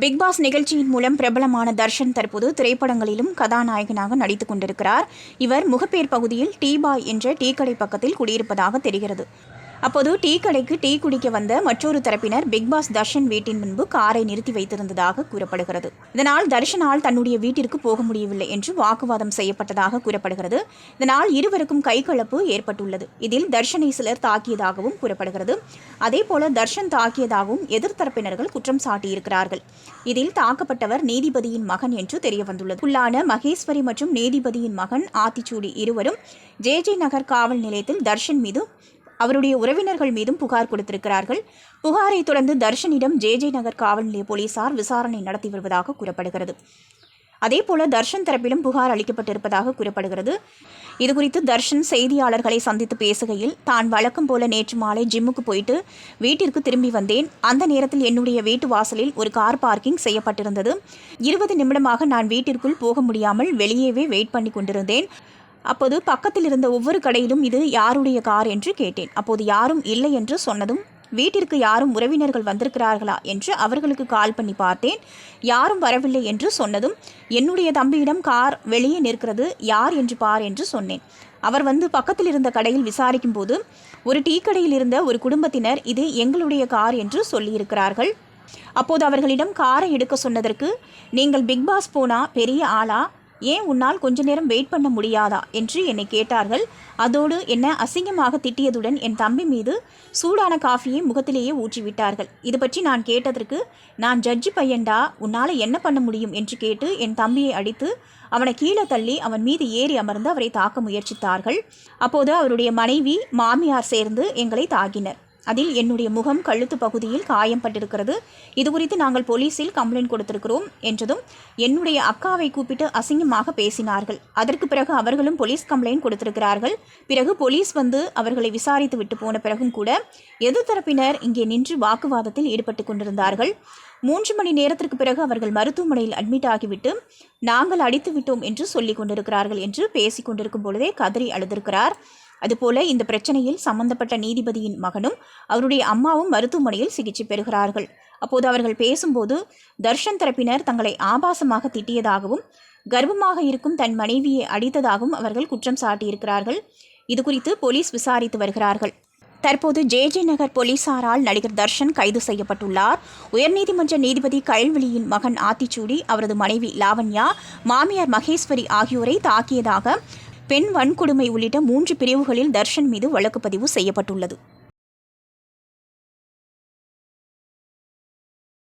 Big pass நிகழ்ச்சியின் மூலம் பிரபலமான தர்ஷன் தற்போது திரைப்படங்களிலும் கதாநாயகனாக நடித்துக் கொண்டிருக்கிறார். இவர் முகப்பேர் பகுதியில் டீ பாய் என்ற டீ கடை பக்கத்தில் குடியிருப்பதாக தெரிகிறது. அப்போது டீ கடைக்கு டீ குடிக்க வந்த மற்றொரு தரப்பினர் பிக் பாஸ் தர்ஷன் வீட்டின் முன்பு காரை நிறுத்தி வைத்திருந்ததாக கூறப்படுகிறது. இதனால் தர்ஷனால் தன்னுடைய வீட்டிற்கு போக முடியவில்லை என்று வாக்குவாதம் செய்யப்பட்டதாக கூறப்படுகிறது. இதனால் இருவருக்கும் கைகலப்பு ஏற்பட்டுள்ளது. இதில் தர்ஷனை சிலர் தாக்கியதாகவும் கூறப்படுகிறது. அதேபோல தர்ஷன் தாக்கியதாகவும் எதிர்த்தரப்பினர்கள் குற்றம் சாட்டியிருக்கிறார்கள். இதில் தாக்கப்பட்டவர் நீதிபதியின் மகன் என்று தெரியவந்துள்ளது. உள்ளான மகேஸ்வரி மற்றும் நீதிபதியின் மகன் ஆத்திச்சூடி இருவரும் ஜே ஜே நகர் காவல் நிலையத்தில் தர்ஷன் மீது அவருடைய உறவினர்கள் மீதும் புகார் கொடுத்திருக்கிறார்கள். புகாரை தொடர்ந்து தர்ஷனிடம் ஜே ஜே நகர் காவல் நிலைய போலீசார் விசாரணை நடத்தி வருவதாக கூறப்படுகிறது. அதேபோல தர்ஷன் தரப்பிலும் புகார் அளிக்கப்பட்டிருப்பதாக கூறப்படுகிறது. இதுகுறித்து தர்ஷன் செய்தியாளர்களை சந்தித்து பேசுகையில் தான் வழக்கம் போல நேற்று மாலை ஜிம்முக்கு போயிட்டு வீட்டிற்கு திரும்பி வந்தேன். அந்த நேரத்தில் என்னுடைய வீட்டு வாசலில் ஒரு கார் பார்க்கிங் செய்யப்பட்டிருந்தது. இருபது நிமிடமாக நான் வீட்டிற்குள் போக முடியாமல் வெளியேவே வெயிட் பண்ணி கொண்டிருந்தேன். அப்போது பக்கத்தில் இருந்த ஒவ்வொரு கடையிலும் இது யாருடைய கார் என்று கேட்டேன். அப்போது யாரும் இல்லை என்று சொன்னதும் வீட்டிற்கு யாரும் உறவினர்கள் வந்திருக்கிறார்களா என்று அவர்களுக்கு கால் பண்ணி பார்த்தேன். யாரும் வரவில்லை என்று சொன்னதும் என்னுடைய தம்பியிடம் கார் வெளியே நிற்கிறது யார் என்று பார் என்று சொன்னேன். அவர் வந்து பக்கத்தில் இருந்த கடையில் விசாரிக்கும் போது ஒரு டீ கடையில் இருந்த ஒரு குடும்பத்தினர் இது எங்களுடைய கார் என்று சொல்லியிருக்கிறார்கள். அப்போது அவர்களிடம் காரை எடுக்க சொன்னதற்கு நீங்கள் பிக் பாஸ் போனா பெரிய ஆளா? ஏன் உன்னால் கொஞ்ச நேரம் வெயிட் பண்ண முடியாதா? என்று என்னை கேட்டார்கள். அதோடு என்ன அசிங்கமாக திட்டியதுடன் என் தம்பி மீது சூடான காஃபியை முகத்திலேயே ஊற்றிவிட்டார்கள். இது பற்றி நான் கேட்டதற்கு நான் ஜட்ஜி பையன்டா உன்னால் என்ன பண்ண முடியும்? என்று கேட்டு என் தம்பியை அடித்து அவனை கீழே தள்ளி அவன் மீது ஏறி அமர்ந்து அவரை தாக்க முயற்சித்தார்கள். அப்போது அவருடைய மனைவி மாமியார் சேர்ந்து எங்களை தாக்கினர். அதில் என்னுடைய முகம் கழுத்து பகுதியில் காயம் பட்டிருக்கிறது. இது குறித்து நாங்கள் போலீஸில் கம்ப்ளைண்ட் கொடுத்திருக்கிறோம் என்றதும் என்னுடைய அக்காவை கூப்பிட்டு அசிங்கமாக பேசினார்கள். அதற்கு பிறகு அவர்களும் போலீஸ் கம்ப்ளைண்ட் கொடுத்திருக்கிறார்கள். பிறகு போலீஸ் வந்து அவர்களை விசாரித்து விட்டு போன பிறகும் கூட எதிர்த்தரப்பினர் இங்கே நின்று வாக்குவாதத்தில் ஈடுபட்டு கொண்டிருந்தார்கள். மூன்று மணி நேரத்திற்கு பிறகு அவர்கள் மருத்துவமனையில் அட்மிட் ஆகிவிட்டு நாங்கள் அடித்து விட்டோம் என்று சொல்லிக் கொண்டிருக்கிறார்கள் என்று பேசிக் கொண்டிருக்கும் பொழுதே கதறி அழுதிருக்கிறார். அதுபோல இந்த பிரச்சனையில் சம்பந்தப்பட்ட நீதிபதியின் மகனும் அவருடைய அம்மாவும் மருத்துவமனையில் சிகிச்சை பெறுகிறார்கள். அப்போது அவர்கள் பேசும்போது தர்ஷன் தரப்பினர் தங்களை ஆபாசமாக திட்டியதாகவும் கர்ப்பமாக இருக்கும் தன் மனைவியை அடித்ததாகவும் அவர்கள் குற்றம் சாட்டியிருக்கிறார்கள். இது குறித்து போலீஸ் விசாரித்து வருகிறார்கள். தற்போது ஜே. ஜே. நகர் போலீசாரால் நடிகர் தர்ஷன் கைது செய்யப்பட்டுள்ளார். உயர்நீதிமன்ற நீதிபதி கயல்விழியின் மகன் ஆத்திச்சூடி அவரது மனைவி லாவண்யா மாமியார் மகேஸ்வரி ஆகியோரை தாக்கியதாக பெண் வன்கொடுமை உள்ளிட்ட மூன்று பிரிவுகளில் தர்ஷன் மீது வழக்கு பதிவு செய்யப்பட்டுள்ளது.